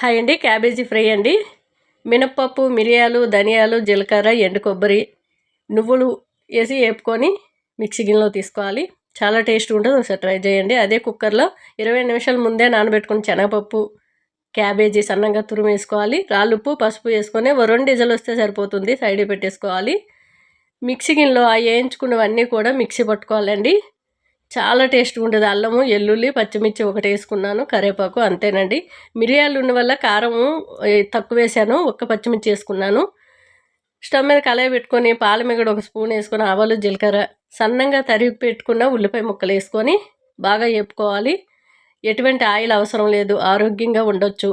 Hi అండి cabbage fry అండి. మినప్పప్పు మిరియాలు ధనియాలు జీలకర్ర ఎండు కొబ్బరి నువ్వులు వేసి వేపుకొని మిక్సీ గిన్నెలో తీసుకోవాలి. చాలా టేస్ట్ ఉంటుంది ఒకసారి ట్రై చేయండి. అదే కుక్కర్లో ఇరవై నిమిషాల ముందే నానబెట్టుకుని శనగపప్పు క్యాబేజీ సన్నంగా తురుము వేసుకోవాలి. రాళ్ళుప్పు పసుపు వేసుకొని ఓ రెండు డీజల్ వస్తే సరిపోతుంది సైడ్ పెట్టేసుకోవాలి. మిక్సీ గిన్నెలో ఆ వేయించుకున్నవన్నీ కూడా మిక్సీ పట్టుకోవాలండి. చాలా టేస్ట్గా ఉంటుంది అల్లము ఎల్లుల్లి పచ్చిమిర్చి ఒకటి వేసుకున్నాను కరివేపాకు అంతేనండి. మిరియాలు ఉన్న వల్ల కారము తక్కువ వేసాను ఒక్క పచ్చిమిర్చి వేసుకున్నాను. స్టవ్ మీద కళాయి పెట్టుకొని పాల మిగడ ఒక స్పూన్ వేసుకొని ఆవాలు జీలకర్ర సన్నంగా తరిగి పెట్టుకున్న ఉల్లిపాయ ముక్కలు వేసుకొని బాగా వేపుకోవాలి. ఎటువంటి ఆయిల్ అవసరం లేదు. ఆరోగ్యంగా ఉండొచ్చు.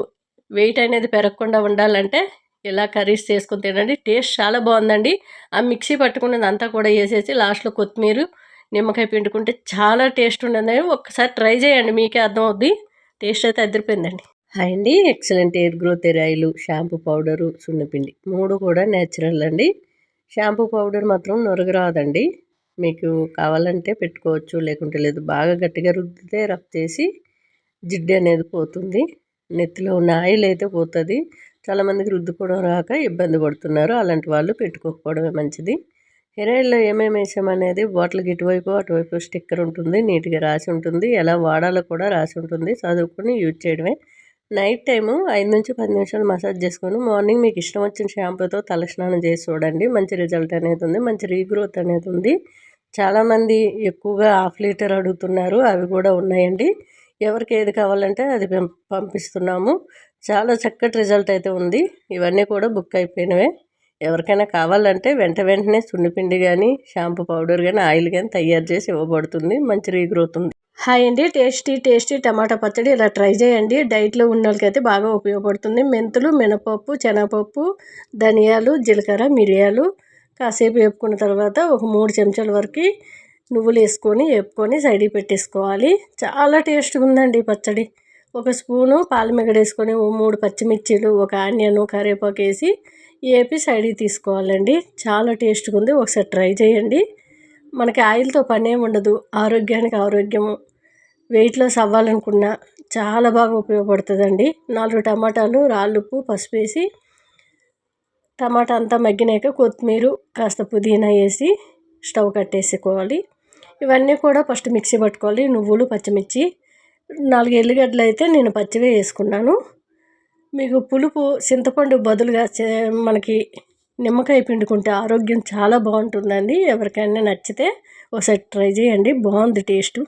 వెయిట్ అనేది పెరగకుండా ఉండాలంటే ఇలా కర్రీస్ చేసుకుని తినండి. టేస్ట్ చాలా బాగుందండి. ఆ మిక్సీ పట్టుకున్నది అంతా కూడా వేసేసి లాస్ట్లో కొత్తిమీర నిమ్మకాయ పిండుకుంటే చాలా టేస్ట్ ఉండదు ఒక్కసారి ట్రై చేయండి మీకే అర్థం అవుద్ది టేస్ట్ అయితే అదిరిపోయిందండి. హాయ్ అండి. ఎక్సలెంట్ ఎయిర్ గ్రోత్ ఎరాయిలు షాంపూ పౌడరు సున్నపిండి. మూడు కూడా నేచురల్ అండి. షాంపూ పౌడర్ మాత్రం నొరగ రాదండి మీకు కావాలంటే పెట్టుకోవచ్చు లేకుంటే లేదు. బాగా గట్టిగా రుద్దితే రఫ్ చేసి జిడ్డు అనేది పోతుంది. నెత్తిలో ఉన్న ఆయిల్ అయితే పోతుంది. చాలామందికి రుద్దుకోవడం రాక ఇబ్బంది పడుతున్నారు. అలాంటి వాళ్ళు పెట్టుకోకపోవడమే మంచిది. హెయిర్ ఏమేమి వేసామనేది బాటిల్కి ఇటువైపు అటువైపు స్టిక్కర్ ఉంటుంది నీట్గా రాసి ఉంటుంది ఎలా వాడాలో కూడా రాసి ఉంటుంది చదువుకుని యూజ్ చేయడమే. నైట్ టైము ఐదు నుంచి పది నిమిషాలు మసాజ్ చేసుకొని మార్నింగ్ మీకు ఇష్టం వచ్చిన షాంపూతో తలస్నానం చేసి చూడండి మంచి రిజల్ట్ అనేది ఉంది మంచి రీగ్రోత్ అనేది ఉంది. చాలామంది ఎక్కువగా హాఫ్ లీటర్ అడుగుతున్నారు అవి కూడా ఉన్నాయండి. ఎవరికి ఏది కావాలంటే అది పంపిస్తున్నాము. చాలా చక్కటి రిజల్ట్ అయితే ఉంది ఇవన్నీ కూడా బుక్ అయిపోయినవే. ఎవరికైనా కావాలంటే వెంట వెంటనే సున్నిపిండి కానీ షాంపూ పౌడర్ కానీ ఆయిల్ కానీ తయారు చేసి ఇవ్వబడుతుంది. మంచి రీగ్రోత్ ఉంది హాయ్ అండి. టేస్టీ టేస్టీ టమాటా పచ్చడి ఇలా ట్రై చేయండి. డైట్లో ఉన్న వాళ్ళకైతే బాగా ఉపయోగపడుతుంది. మెంతులు మినపప్పు శనగపప్పు ధనియాలు జీలకర్ర మిరియాలు కాసేపు వేపుకున్న తర్వాత ఒక మూడు చెంచాల వరకు నువ్వులు వేసుకొని వేపుకొని సైడ్కి పెట్టేసుకోవాలి. చాలా టేస్ట్గా ఉందండి పచ్చడి. ఒక స్పూను పాలమిగడ వేసుకొని ఓ మూడు పచ్చిమిర్చీలు ఒక ఆనియన్ కరివేపాకు వేసి ఏపీ సైడ్కి తీసుకోవాలండి. చాలా టేస్ట్గా ఉంది. ఒకసారి ట్రై చేయండి. మనకి ఆయిల్తో పని ఏమి ఉండదు. ఆరోగ్యానికి ఆరోగ్యము. వెయిట్ లాస్ అవ్వాలనుకున్నా చాలా బాగా ఉపయోగపడుతుందండి. నాలుగు టమాటాలు రాళ్ళుప్పు పసుపు వేసి టమాటా అంతా మగ్గినాక కొత్తిమీర కాస్త పుదీనా వేసి స్టవ్ కట్టేసుకోవాలి. ఇవన్నీ కూడా ఫస్ట్ మిక్సీ పట్టుకోవాలి. నువ్వులు పచ్చిమిర్చి నాలుగు ఎల్లిగడ్డలు అయితే నేను పచ్చివే వేసుకున్నాను. మీకు పులుపు చింతపండు బదులుగా మనకి నిమ్మకాయ పిండుకుంటే ఆరోగ్యం చాలా బాగుంటుందండి. ఎవరికైనా నచ్చితే ఒకసారి ట్రై చేయండి. బాగుంది టేస్టు.